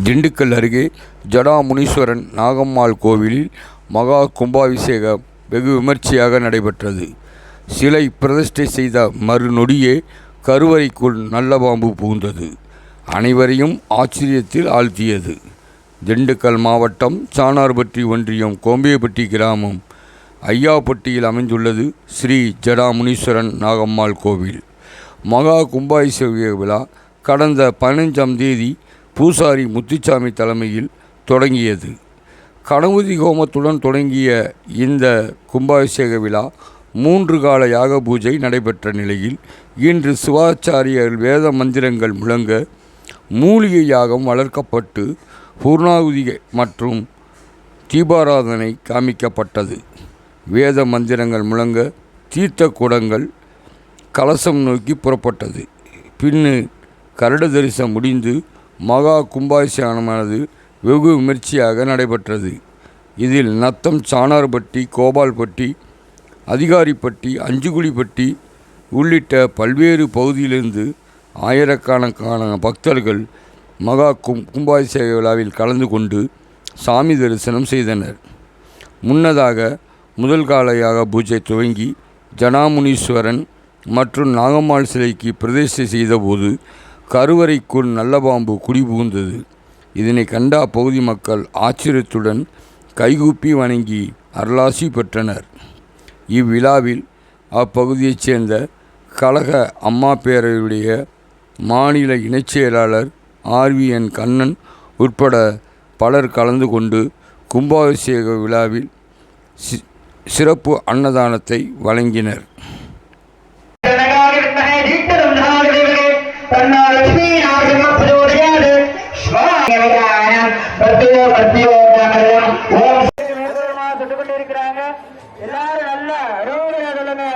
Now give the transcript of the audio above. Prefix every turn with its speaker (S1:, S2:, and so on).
S1: திண்டுக்கல் அருகே ஜடாமுனீஸ்வரன் நாகம்மாள் கோவிலில் மகா கும்பாபிஷேகம் வெகு விமர்சையாக நடைபெற்றது. சிலை பிரதிஷ்டை செய்த மறுநொடியே கருவறைக்குள் நல்ல பாம்பு புகுந்தது. அனைவரையும் ஆச்சரியத்தில் ஆழ்த்தியது. திண்டுக்கல் மாவட்டம் சாணார்பட்டி ஒன்றியம் கோம்பியப்பட்டி கிராமம் ஐயாப்பட்டியில் அமைந்துள்ளது ஸ்ரீ ஜடாமுனீஸ்வரன் நாகம்மாள் கோவில். மகா கும்பாபிஷேக விழா கடந்த பதினைஞ்சாம் தேதி பூசாரி முத்துச்சாமி தலைமையில் தொடங்கியது. கணபதி ஹோமத்துடன் தொடங்கிய இந்த கும்பாபிஷேக விழா மூன்று கால யாக பூஜை நடைபெற்ற நிலையில் இன்று சிவாச்சாரியர் வேத மந்திரங்கள் முழங்க மூலிகை யாகம் வளர்க்கப்பட்டு பூர்ணாகுதி மற்றும் தீபாராதனை காமிக்கப்பட்டது. வேத மந்திரங்கள் முழங்க தீர்த்த குடங்கள் கலசம் நோக்கி புறப்பட்டது. பின்னு கருட தரிசனம் முடிந்து மகா கும்பாபிஷேகமானது வெகு விமர்சையாக நடைபெற்றது. இதில் நத்தம் சாணார்பட்டி கோபால்பட்டி அதிகாரிப்பட்டி அஞ்சுகுழிப்பட்டி உள்ளிட்ட பல்வேறு பகுதியிலிருந்து ஆயிரக்கணக்கான பக்தர்கள் மகா கும் கும்பாபிஷேக விழாவில் கலந்து கொண்டு சாமி தரிசனம் செய்தனர். முன்னதாக முதல் காலையாக பூஜை துவங்கி ஜனாமுனீஸ்வரன் மற்றும் நாகம்மாள் சிலைக்கு பிரதிஷ்டை செய்தபோது கருவறைக்குள் நல்ல பாம்பு குடிபுகுந்தது. இதனை கண்ட அப்பகுதி மக்கள் ஆச்சரியத்துடன் கைகூப்பி வணங்கி அருளாசி பெற்றனர். இவ்விழாவில் அப்பகுதியைச் சேர்ந்த கழக அம்மா பேரவையுடைய மாநில இணைச் செயலாளர் ஆர்விஎன் கண்ணன் உட்பட பலர் கலந்து கொண்டு கும்பாபிஷேக விழாவில் சி சிறப்பு அன்னதானத்தை வழங்கினர். பத்தியோ பத்தியோ கொண்டிருக்கிறாங்க எல்லாரும் நல்ல ரோடு சொல்லுங்க.